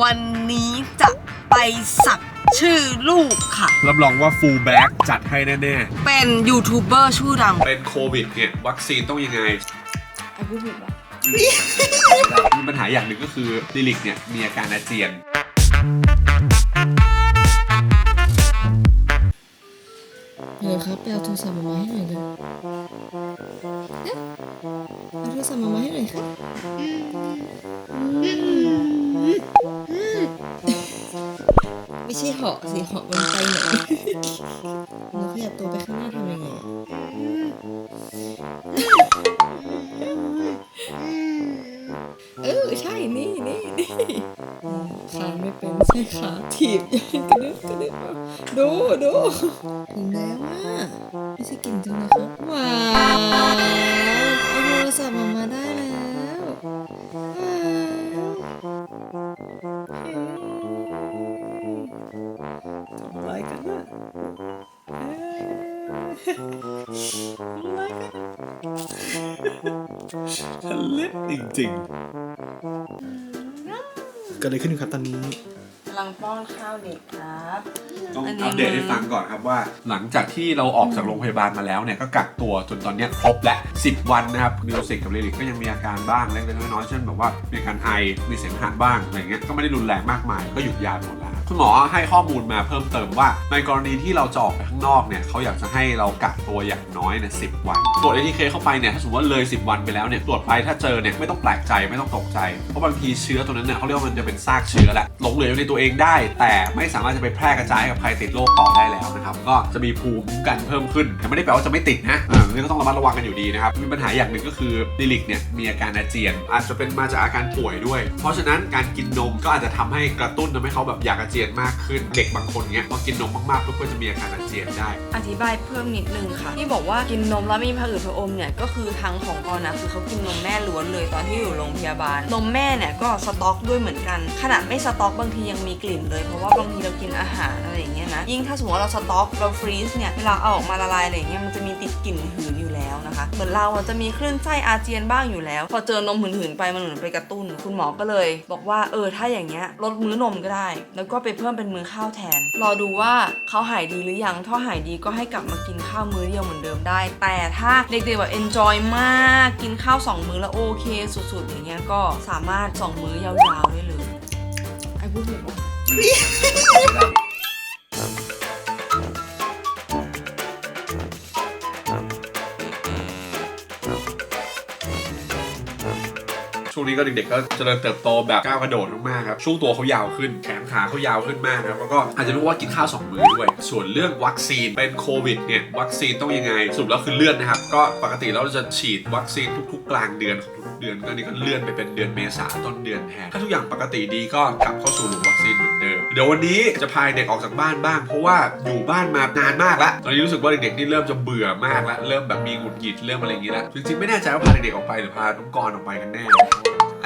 วันนี้จะไปสักชื่อลูกค่ะ รับรองว่าฟูลแบ็กจัดให้แน่เป็นยูทูบเบอร์ชื่อดัง ๆ เป็นโควิดเนี่ย วัคซีนต้องยังไง ไอ้พูดผิดปะมีปัญหาอย่างหนึ่งก็คือลิลิกเนี่ย มีอาการอาเจียน เดี๋ยวครับไปเอาโทรศัพท์มาให้หน่อยเลยเอ๊ะเอาโทรศัพท์มาให้หน่อยครับ ใช่เหาะสิเหาะมันไปไหนเราขยับตัวไปข้างหน้าทำยังไงเออใช่นี่นี่นี่ขาไม่เป็นใช่ขาถีบกระดึ๊บกระดึ๊บดูดูถึงแล้วอะไม่ใช่กิ่งจังเลยครับว้าว จริงเกิดอะไรขึ้นครับตอนนี้ กำลังป้อนข้าวเด็กครับๆต้องอันนี้อัปเดตให้ฟังก่อนครับว่า หลังจากที่เราออกจากโรงพยาบาลมาแล้วเนี่ยก็กักตัวจนตอนเนี้ยครบแหละ10 วันนะครับมิวสิกกับลิลิกก็ยังมีอาการบ้างเล็กๆน้อยๆเช่นแบบว่ามีอาการไอมีเสมหะบ้างอะไรเงี้ยก็ไม่ได้รุนแรงมากมายก็หยุดยาไปหมดแล้ว คุณหมอให้ข้อมูลมาเพิ่มเติมว่า ในกรณีที่เราจะออกไปข้างนอกเนี่ยเขาอยากจะให้เรากักตัวอย่างน้อยเนี่ยสิวันตรวจ ATK เข้าไปเนี่ยถ้าสมมติว่าเลย 10 วันไปแล้วเนี่ยตรวจไปถ้าเจอเนี่ยไม่ต้องแปลกใจไม่ต้องตกใจ เพราะบางทีเชื้อตัวนั้นเนี่ยเขาเรียกว่ามันจะเป็นซากเชื้อแหละหลงเหลืออยู่ในตัวเองได้ แต่ไม่สามารถจะไปแพร่กระจายกับใครติดโรคต่อได้แล้วนะครับก็จะมีภูมิคุ้มกันเพิ่มขึ้นแต่ไม่ได้แปลว่าจะไม่ติดนะอ่านี่ก็ต้องระมัดระวังกันอยู่ดีนะครับมีปัญหาอย่างหนึ่งก็คือดิลิกเนี่ยมีอาการอาเจียน อาจจะเป็นมาจากอาการป่วยด้วย เพราะฉะนั้นการกินนมก็อาจจะทำให้กระตุ้นทำให้เขาแบบอยากอาเจียนมากขึ้น เด็กบางคนเนี้ยพอกินนมมากๆปุ๊บก็จะมีอาการอาเจียนได้ อธิบายเพิ่มนิดนึงค่ะ ที่บอกว่ากินนมแล้วมีผะอืดผะอมเนี่ยก็คือทางของออนนะคือเขากินนมแม่ล้วนเลยตอนที่อยู่โรงพยาบาล นมแม่เนี่ยก็สต็อกด้วยเหมือนกัน ขนาดไม่สต็อกบางทียังมีกลิ่นเลย เพราะว่าบางทีเรากินอาหารอะไรอย่างเงี้ยนะ ยิ่งถ้าสมมติว่าเราสต็อกเราฟรีซเนี่ยเวลาเอาออกมาละลายอะไรอย่างเงี้ยมันจะมีติดกลิ่นหืนอยู่แล้วนะคะ เหมือนเราจะมีคลื่นไส้อาเจียนบ้างอยู่แล้ว พอเจอนมหืนๆไปมันเหมือนไปกระตุ้น คุณหมอก็เลย บอกว่าเออถ้าอย่างเงี้ยลดมื้อนมก็ได้ แล้วก็ไปเพิ่มเป็นมื้อข้าวแทน รอดูว่าเขาหายดีหรือยัง ถ้าหายดีก็ให้กลับมากินข้าวมื้อเดียวเหมือนเดิมได้ แต่ถ้าเด็กๆแบบ enjoy มาก กินข้าวสองมื้อแล้วโอเค สุดๆ อย่างเงี้ยก็สามารถสองมื้อยาวๆได้เลย ไอ้พูดถูกปะ ช่วงนี้ก็เด็กๆก็เจริญเติบโตแบบก้าวกระโดดมากๆครับ ช่วงตัวเขายาวขึ้น แขนขาเขายาวขึ้นมากนะครับแล้วก็อาจจะรู้ว่ากินข้าวสองมื้อด้วย ส่วนเรื่องวัคซีนเป็นโควิดเนี่ยวัคซีนต้องยังไงสรุปแล้วคือเลื่อนนะครับ ก็ปกติเราจะฉีดวัคซีนทุกๆ กลางเดือนของทุกเดือนก็นี่ก็เลื่อนไปเป็นเดือนเมษาต้นเดือนแทนถ้าทุกอย่างปกติดีก็กลับเข้าสู่หลุมวัคซีนเหมือนเดิมเดี๋ยววันนี้จะพาเด็กออกจากบ้านบ้าง เพราะว่าอยู่บ้านมานานมากแล้วตอนนี้รู้สึกว่าเด็กๆนี่เริ่มจะเบื่อมากแล้วเริ่มแบบมีหงุดหงิดเริ่มอะไรอย่างงี้แล้วจริงๆไม่แน่ใจว่าพาเด็กๆออกไปหรือพาน้องกรออกไปกันแน่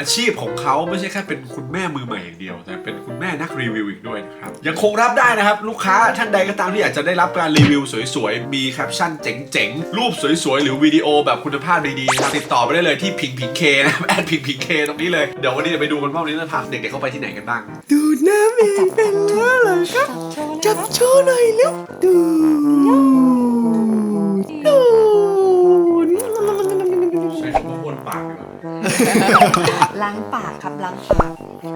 อาชีพของเขาไม่ใช่แค่เป็นคุณแม่มือใหม่อย่างเดียว แต่เป็นคุณแม่นักรีวิวอีกด้วยนะครับยังคงรับได้นะครับ ลูกค้าท่านใดก็ตามที่อยากจะได้รับการรีวิวสวยๆ มีแคปชั่นเจ๋งๆ รูปสวยๆ หรือวิดีโอแบบคุณภาพดีๆนะครับติดต่อไปได้เลยที่พิงพิงเคนะครับแอดพิงพิงเคตรงนี้เลยเดี๋ยววันนี้จะไปดูกันว่าวันนี้จะพาเด็กๆเข้าไปที่ไหนกันบ้าง ดูดน้ำเองเป็นแล้วเหรอครับจับโชว์หน่อยเร็วดู ปากดีกว่าล้างปากครับล้างปาก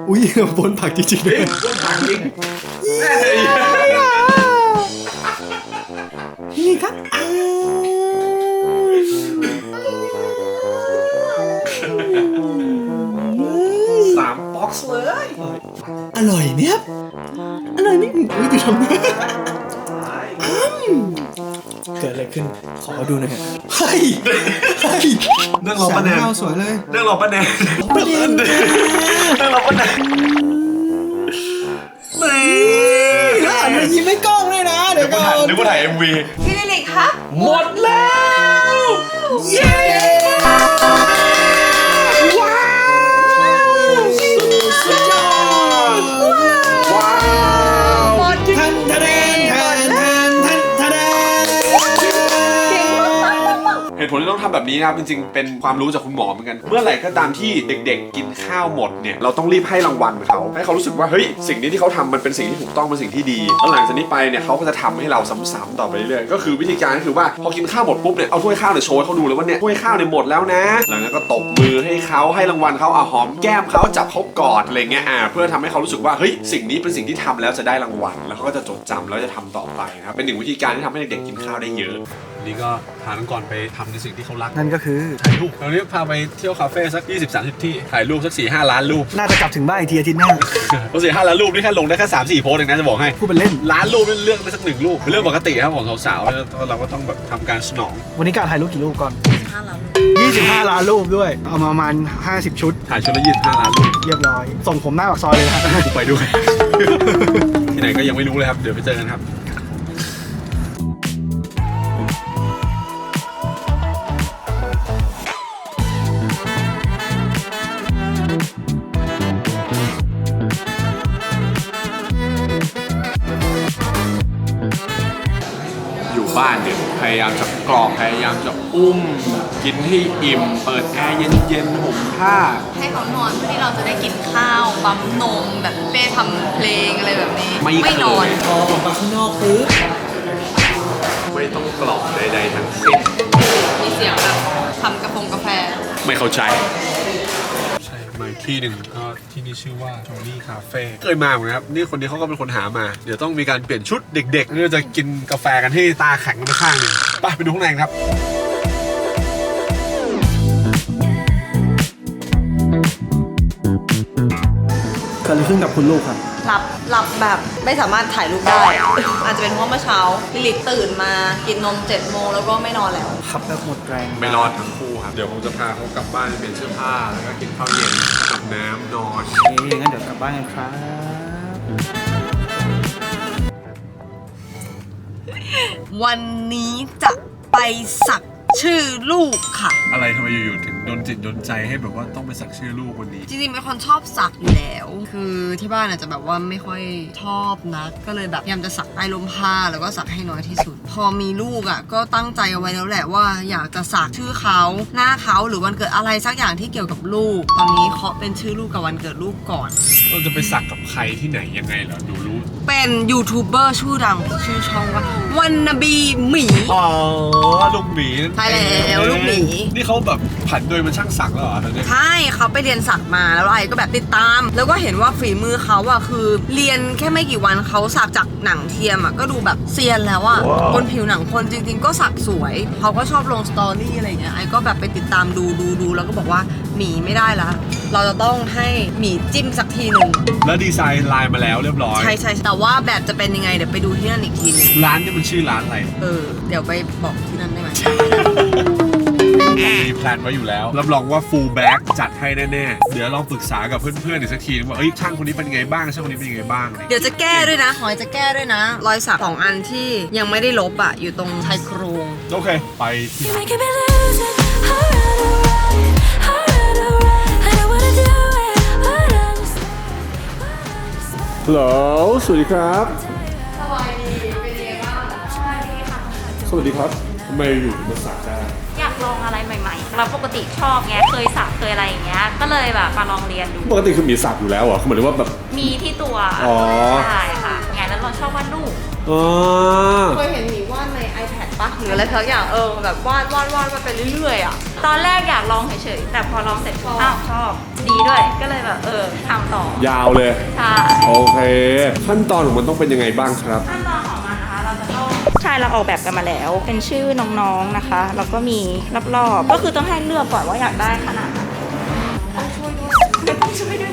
อุ้ยบนผักจริงๆเลเฮ้ยยบ้วนปากจริงแน่เลยนี่ครับอ้าวสามบ็อกซ์เลย อร่อยเนี่ยครับอร่อยนี่อุ้ยดูทำเกิด ขึ้น ขอดูหน่อยฮะเฮ้ยเฮ้ยนั่งรอป้าแนนข้าวสวยเลยนั่งรอป้าแนนประเด็นนั่งรอป้าแนนนี่แล้วหันมายิ้มให้กล้องด้วยนะเดี๋ยวก่อนนึกว่าถ่าย MV พี่ลิลิกครับหมดแล้ว เย้ ทันทันทันทันทันทันเหตุผลผลที่ต้องทำแบบนี้นะครับจริงๆเป็นความรู้จากคุณหมอเหมือนกัน เมื่อไหร่ก็ตามที่เด็ก ๆ กินข้าวหมดเนี่ยเราต้องรีบให้รางวัลเขาให้เขารู้สึกว่าเฮ้ยสิ่งนี้ที่เขาทำมันเป็นสิ่งที่ถูกต้องเป็นสิ่งที่ดีแล้วหลังจากนี้ไปเนี่ยเขาก็จะทำให้เราซ้ำๆต่อไปเรื่อยๆก็คือวิธีการก็คือว่าพอกินข้าวหมดปุ๊บเนี่ยเอาถ้วยข้าวเนี่ยโชว์ให้เขาดูเลยว่าเนี่ยถ้วยข้าวเนี่ยหมดแล้วนะ หลังจากนั้นก็ตบมือให้เขาให้รางวัลเขาอะหอมแก้มเขาจับเขากอดอะไรเงี้ยอ่าเพื่อทำให้เขารู้สึกว่าเฮ้ยสิ่งนี้เป็นสิ่งที่ทำแล้วจะได้รางวัลแล้วเขาก็จะจดจำแล้วจะทำต่อไปนะครับเป็นหนึ่งวิธีการที่ทำให้เด็กๆกินข้าวได้เยอะ นี่ก็พาน้องกรไปทำในสิ่งที่เขารักนั่นก็คือ ถ่ายรูปเราเนี้ยพาไปเที่ยวคาเฟ่สัก 20 30 ที่ ถ่ายรูปสัก 4 5 ล้านรูป น่าจะกลับถึงบ้านอีกทีอาทิตย์หน้าเพราะสี่ห้าล้านรูปนี่แค่ลงได้แค่3 4โพสต์เองนะจะบอกให้ พูดเป็นเล่น ล้านรูปนี่เลือกได้สักหนึ่งรูปเป็นเรื่องปกติครับของสาวๆแล้วเราก็ต้องแบบทำการสนอง วันนี้การถ่ายรูปกี่รูปก่อน5ล้าน25 ล้านรูปด้วย เอามาประมาณ 50 ชุด ถ่ายชุดละ25ล้านรูปเรียบร้อย ส่งผมหน้าปากซอยเลยนะ กูไปด้วย ที่ไหนก็ยังไม่รู้เลยครับ เดี๋ยวไปเจอกันครับานเนี่ยพยายามจะกรอกพยายามจะอุ้ม กินให้อิ่ม เปิดแอร์เย็นๆห่มผ้า ให้เขานอนเพื่อที่เราจะได้กินข้าวปั๊มนมแบบเป้ทำเพลงอะไรแบบนี้ไม่เคย นอนพอผมมาข้างนอกปุ๊บไม่ต้องกรอกใดๆทั้งสิ้นมีเสียงแบบทำกระพงกาแฟ ไม่เข้าใจใช่มาอีก ที่หนึ่งก็ที่นี่ชื่อว่าโ o นี่คาเฟ่เคยมาเหมือนกันครับ นี่คนนี้เขาก็เป็นคนหามา เดี๋ยวต้องมีการเปลี่ยนชุดเด็กๆนี่เราจะกินกาแฟกันที่ตาแข็งกันไปข้างหนึ่งไปไปดูข้างในกันครับเกิดอะไรขึ้นกับคุณลูกครับ หลับหลับแบบไม่สามารถถ่ายรูปได้ อาจจะเป็นเพราะเมื่อเช้าลิลิตตื่นมากินนม7จ็ดโมงแล้วก็ไม่นอนแล้ว ขับแบบหมดแรงไม่รอดทั้งคู่ครับ เดี๋ยวผมจะพาเขากลับบ้านไปเปลี่ยนเสื้อผ้า แล้วก็กินข้าวเย็นอาบน้ำนอน เอ๊ะงั้นเดี๋ยวกลับบ้านกันครับวันนี้จะไปสัก ชื่อลูกค่ะ อะไรทำไมอยู่ๆถึงโดนจิตโดนใจให้แบบว่าต้องไปสักชื่อลูกวันนี้ จริงๆเป็นคนชอบสักอยู่แล้ว คือที่บ้านอาจจะแบบว่าไม่ค่อยชอบนะก็เลยแบบพยายามจะสักใต้ลมผ้าแล้วก็สักให้น้อยที่สุด พอมีลูกอะ ก็ตั้งใจเอาไว้แล้วแหละว่าอยากจะสักชื่อเขาหน้าเขาหรือวันเกิดอะไรสักอย่างที่เกี่ยวกับลูก ตอนนี้เคาะเป็นชื่อลูกกับวันเกิดลูกก่อน เราจะไปสักกับใครที่ไหนยังไงเหรอดูรู้ เป็นยูทูบเบอร์ชื่อดังชื่อช่องว่าวันนบีหมี อ๋อ ลูกหมีนั่นใช่แล้วลูกหมี นี่เขาแบบ ผันโดยมันช่างสักแล้วเหรอตอนเนี้ย ใช่เขาไปเรียนสักมาแล้วไอ้ก็แบบติดตาม แล้วก็เห็นว่าฝีมือเขาอะคือเรียนแค่ไม่กี่วันเขาสักจากหนังเทียมอะก็ดูแบบเซียนแล้วอะบนผิวหนังคนจริง ๆ ก็สักสวยเขาก็ชอบลงสตอรี่อะไรอย่างเงี้ยไอ้ก็แบบไปติดตามดูดูดูแล้วก็บอกว่าหมีไม่ได้ละเราจะต้องให้หมีจิ้มสักทีหนึ่งแล้วดีไซน์ลายมาแล้วเรียบร้อย ใช่ใช่แต่ว่าแบบจะเป็นยังไงเดี๋ยวไปดูที่นั่นอีกทีหนึงร้านนี่มันชื่อร้านอะไร เออเดี๋ยวไปบอกที่นั่นได้ไหมมีแพ ลนไว้อยู่แล้ว รับรองว่า full back จัดให้แน่ๆ เดี๋ยวลองปรึกษากับเพื่อนๆอีกสักทีนึงว่าเอ้ยช่างคนนี้เป็นไงบ้างช่างคนนี้เป็นยังไงบ้างอะไรอย่างเดี๋เงี้ยยวจะแก้ด้วยนะหอยจะแก้ด้วยนะ รอยสักสองอันที่ยังไม่ได้ลบอะอยู่ตรงชายโครงโอเค ไปที่ You make me lose it. Alright, alright, alright, alright. I don't wanna do it, but I just, but I just. ฮัลโหลสวัสดีครับสบายดีเป็นยังไงบ้างสวัสดีครับ ทำไมอยู่มาสักได้อยาก ลองอะไรใหม่ๆเราปกติชอบไงเคยสักเคยอะไรอย่างเงี้ย ก็เลยแบบมาลองเรียนดู ปกติคือมีสักอยู่แล้วเหรอคือหมายถึงว่าแบบ มีที่ตัวอ๋อ ใช่ค่ะไงแล้วเราชอบวาดรูป อ๋อ เคยเห็นหมีวาดใน iPad ปะหรืออะไรสักอย่างเออแบบวาดวาดวาดมาไปเรื่อยๆอะตอนแรกอยากลองเฉยๆ แต่พอลองเสร็จอ้าวชอบ ดีด้วย ก็เลยแบบเออทำต่อยาวเลย ใช่ โอเค ขั้นตอนของมันต้องเป็นยังไงบ้างครับ ขั้นตอนของมันนะคะ เราจะต้อง ใช่เราออกแบบกันมาแล้ว เป็นชื่อน้องๆนะคะ แล้วก็มีรอบๆก็คือต้องให้เลือกก่อนว่าอยากได้ขนาดไหนต้องช่วยด้วยไม่ต้องช่วยด้วย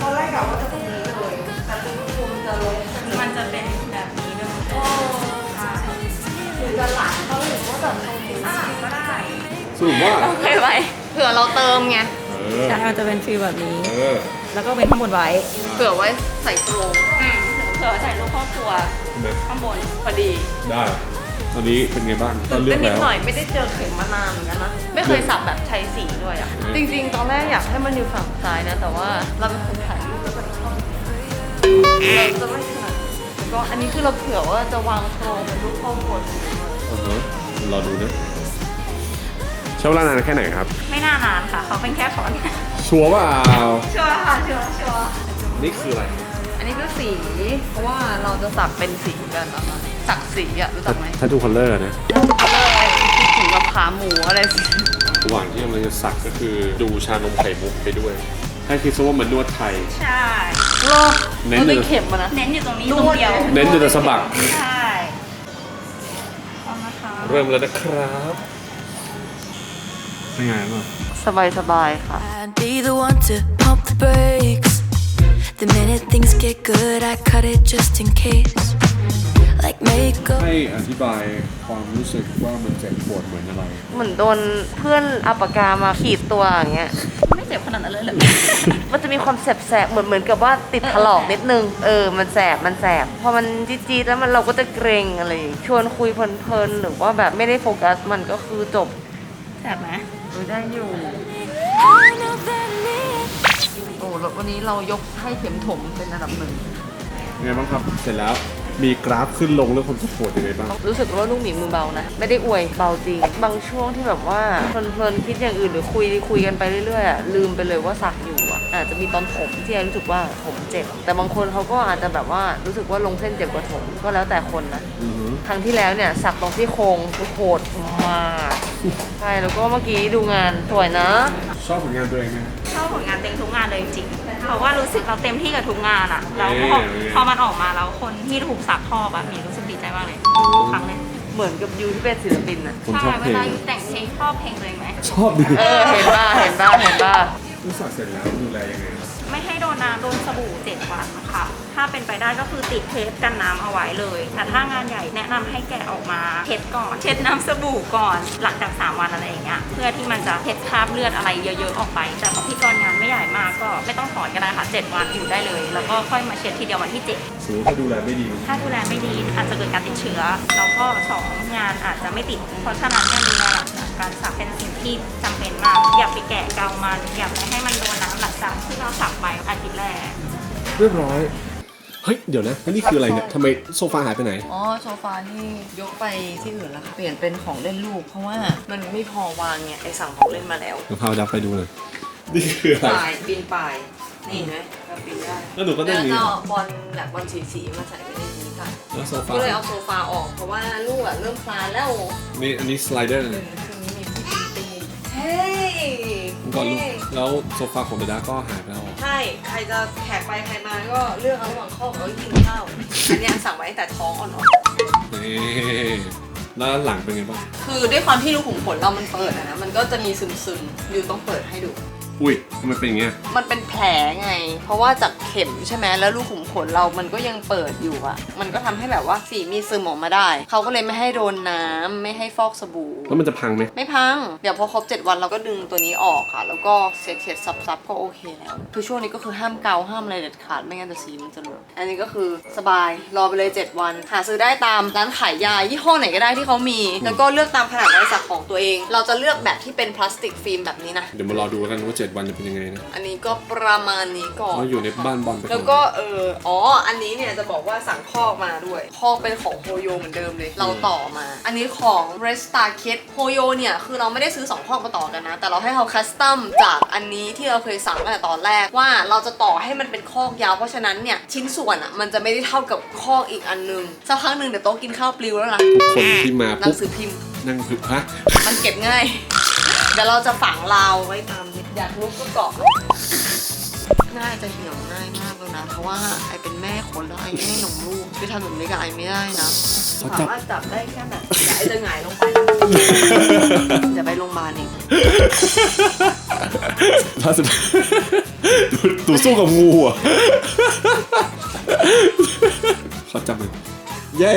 ตอนแรกกะว่าจะตรงนี้เลยแต่คุณครูมันจะลบมันจะเป็นแบบนี้ด้วยโอ้หรือจะหลังเขาหรือว่าแบบตรงนี้อะก็ได้สรุปว่าโอเคไหมเผื่อเราเติมไงเออใช่มันจะเป็นฟีลแบบนี้เออแล้วก็เป็นข้างบนไว้ เผื่อไว้ใส่กรงอืมเผื่อใส่รูปครอบครัวใช่ไหมข้างบนพอดีได้ตอนนี้เป็นไงบ้างตอนเลืเป็อนกนิดแล้วหน่อยไม่ได้เจอเข็มมานานเหมือนกันนะไม่เคยสับแบบใช้สีด้วยอะจริงๆ ตอนแรกอยากให้มันอยู่ฝั่งซ้ายนะ แต่ว่าเราเป็นคนถ่ายรูปแล้วก็ชอบเราจะไม่ถนัดแล้วก็อันนี้คือเราเผื่อว่าจะวางโครงเป็นรูปครอบครัวอือฮะรอดูนะใช้เวลานานแค่ไหนครับ ไม่น่านานค่ะ เขาเป็นแค่ฟอนต์ชัวร์เปล่าชัวร์ค่ะชัวร์ชัวร์นี่คืออะไรอั นนี้คือสี เพราะว่าเราจะสักเป็นสีกันนะคะสักสีอะรู้จักไหมทัตูคัลเลอร์นะเขาเลิกไอ้ที่ถึงกับขาหมูอะไรสิระหว่างที่กำลังจะสักก็คือดูชานมไข่มุกไปด้วย ให้คิดซะว่ามันนวดไทย ใช่โลกเน้นมันเป็นเลย เข็มอะนะ เน้นอยู่ตรงนี้ตรงเดียวเน้นอยู่แต่สะบัก ใช่พร้อมนะคะเริ่มแล้วนะครับเป็นไงบ้าง สบายสบายๆค่ะ I'd be the one to pump the brakes. The minute things get good, I cut it just in case. Like makeup. ให้อธิบายความรู้สึกว่ามันเจ็บปวดเหมือนอะไร เหมือนโดนเพื่อนเอาปากกามาขีดตัวอย่างเงี้ย ไม่เจ็บขนาดนั้นเลยเหรอ มันจะมีความแสบๆเหมือนเหมือนกับว่าติดถลอกนิดนึง เออ มันแสบ มันแสบ พอมันจี๊ดๆแล้วมันเราก็จะเกรงอะไรอย่างงี้ชวนคุยเพลินๆหรือว่าแบบไม่ได้โฟกัสมันก็คือจบแสบไหมดูได้อยู่ I know that me. โอ้แล้ววันนี้เรายกให้เข็มถมเป็นอันดับหนึ่งไงบ้างครับ เสร็จแล้วมีกราฟขึ้นลงเรื่องความเจ็บปวดยังไงบ้าง รู้สึกว่าลูกหมีมือเบานะ ไม่ได้อวยเบาจริง บางช่วงที่แบบว่าเพลินๆคิดอย่างอื่นหรือคุยคุยกันไปเรื่อยๆอะลืมไปเลยว่าสักอยู่อะอาจจะมีตอนผมที่รู้สึกว่าผมเจ็บ แต่บางคนเขาก็อาจจะแบบว่ารู้สึกว่าลงเส้นเจ็บกว่าผมก็แล้วแต่คนนะอือหือครั้งที่แล้วเนี่ยสักตรงที่โครงคือโหดมาก ใช่แล้วก็เมื่อกี้ดูงานสวยนะ ชอบผลงานตัวเองไหม ชอบผลงานเต็มทุกงานเลยจริงๆเพราะว่ารู้สึกเราเต็มที่กับทุกงานอะแล้วพอเอ๊ะพอมันออกมาแล้วคนที่ถูกสักชอบอะมีรู้สึกดีใจมากเลยทุกครั้งเลยเหมือนกับยูที่เป็นศิลปินอะผมใช่ชอบเวเพลงลาอยู่แต่งเพลงชอบเพลงตัวเองไหม ชอบดีเออเห็นป่ะเห็นป่ะเห็นป่ะรู้สักเสร็จแล้วดูแลยังไงครับไม่ให้โดนน้ำโดนสบู่เจ็ดวันค่ะ ถ้าเป็นไปได้ก็คือติดเทปกันน้ำเอาไว้เลย แต่ถ้างานใหญ่แนะนำให้แกะออกมาเช็ดก่อน เช็ดน้ำสบู่ก่อนหลังจาก 3 วันอะไรอย่างเงี้ย เพื่อที่มันจะเช็ดคราบเลือดอะไรเยอะๆออกไป แต่พอพี่กรงานไม่ใหญ่มากก็ไม่ต้องถอนก็ได้ค่ะ 7 วันอยู่ได้เลย แล้วก็ค่อยมาเช็ดทีเดียววันที่ 7 สมมติถ้าดูแลไม่ดี ถ้าดูแลไม่ดีอาจจะเกิดการติดเชื้อ แล้วก็สองงานอาจจะไม่ติด เพราะฉะนั้นการดูแลหลังจากการสักเป็นสิ่งที่จำเป็นมาก อย่าไปแกะเกามัน อย่าไปให้มันโดนน้ำหลังจากที่เราสักไปอาทิตย์แรก เรียบร้อย เฮ้ย เดี๋ยวนะแล้วนี่คืออะไรเนี่ยทำไมโซฟาหายไปไหน อ๋อโซฟาที่ยกไปที่อื่นแล้วค่ะเปลี่ยนเป็นของเล่นลูก เพราะว่ามันไม่พอวางเนี่ยไอสั่งของเล่นมาแล้วเดี๋ยวพาดับไปดูหน่อย นี่คืออะไร ปลายบินปลายนี่เห็นไหมเราบินได้แล้วหนูก็ได้แล้วมีก็เอาบอลแบบบอลสีๆมาใส่ไว้ในนี้ค่ะ แล้วโซฟา ก็เลยเอาโซฟาออกเพราะว่าลูกอะเริ่มคลานแล้วนี่อันนี้สไลเดอร์ คืนนี้มีพี่ตีตีเฮ้ย ก่อนลูกแล้วโซฟาของเดดาก็หายไปแล้วเหรอใช่ ใครจะแขกไปใครมาก็เลือกเอาระหว่างข้าวกับกินข้าว อันเนี้ยสั่งไว้ตั้งแต่ท้องอ่อนๆนี่แล้วหลังเป็นไงบ้างคือด้วยความที่รูขุมขนเรามันเปิดอะนะ มันก็จะมีซึมๆ อยู่ต้องเปิดให้ดู อุ้ยทำไมเป็นอย่างเงี้ยมันเป็นแผลไง เพราะว่าจากเข็มใช่ไหมแล้วรูขุมขนเรามันก็ยังเปิดอยู่อะมันก็ทำให้แบบว่าสีมีซึมออกมาได้ เขาก็เลยไม่ให้โดนน้ำไม่ให้ฟอกสบู่ แล้วมันจะพังไหมไม่พัง เดี๋ยวพอครบ 7 วันเราก็ดึงตัวนี้ออกค่ะ แล้วก็เช็ดเช็ดซับซับก็โอเคแล้ว คือช่วงนี้ก็คือห้ามเกาห้ามอะไรเด็ดขาดไม่งั้นจะสีมันจะเหลืองอันนี้ก็คือสบายรอไปเลย 7 วัน หาซื้อได้ตามร้านขายยายี่ห้อไหนก็ได้ที่เขามี แล้วก็เลือกตามขนาดรอยสักของตัวเอง เราจะเลือกแบบที่เป็นพลาสติกฟิล์มแบบนี้นะ เดี๋ยวมารอดูแล้วกันว่าเจ็ดวันจะเป็นยังไงนะ อันนี้ก็ประมาณนี้ก่อนเราอยู่ในบ้านบอลไปอน แล้วก็เอออ๋อ อันนี้เนี่ยจะบอกว่าสั่งคอกมาด้วย คอกเป็นของโฮโยเหมือนเดิมเลย เราต่อมา อันนี้ของ r e s t a r Kit โฮโยเนี่ย คือเราไม่ได้ซื้อ 2 คอกมาต่อกันนะ แต่เราให้เขาคัสตอมจากอันนี้ที่เราเคยสั่งตั้งแต่ตอนแรกว่าเราจะต่อให้มันเป็นคอกยาว เพราะฉะนั้นเนี่ยชิ้นส่วนอะมันจะไม่ได้เท่ากับคอกอีกอันนึงสักพักหนึ่งเดี๋ยวโต๊ะกินข้าวปลิวแล้วนะคนที่มาหนัปุ๊งบสือพิมพ์ นั่งพึกฮะ มันเก็บง่าย เดี๋ยวเราจะฝังราวไว้ตามนี้ อยากลุกก็เกาะน่าจะเหี่ยวง่ายมากแล้วนะ เพราะว่าไอเป็นแม่คนแล้วไอไม่ให้นมลูกคือทำแบบนี้กับไอไม่ได้นะเขาจับสามารถจับได้แค่แบบอย่าไอจะหงายลงไปจะไปโรงพยาบาลเองล่าสุดดูดูสู้กับงูอะเขาจับมันเย้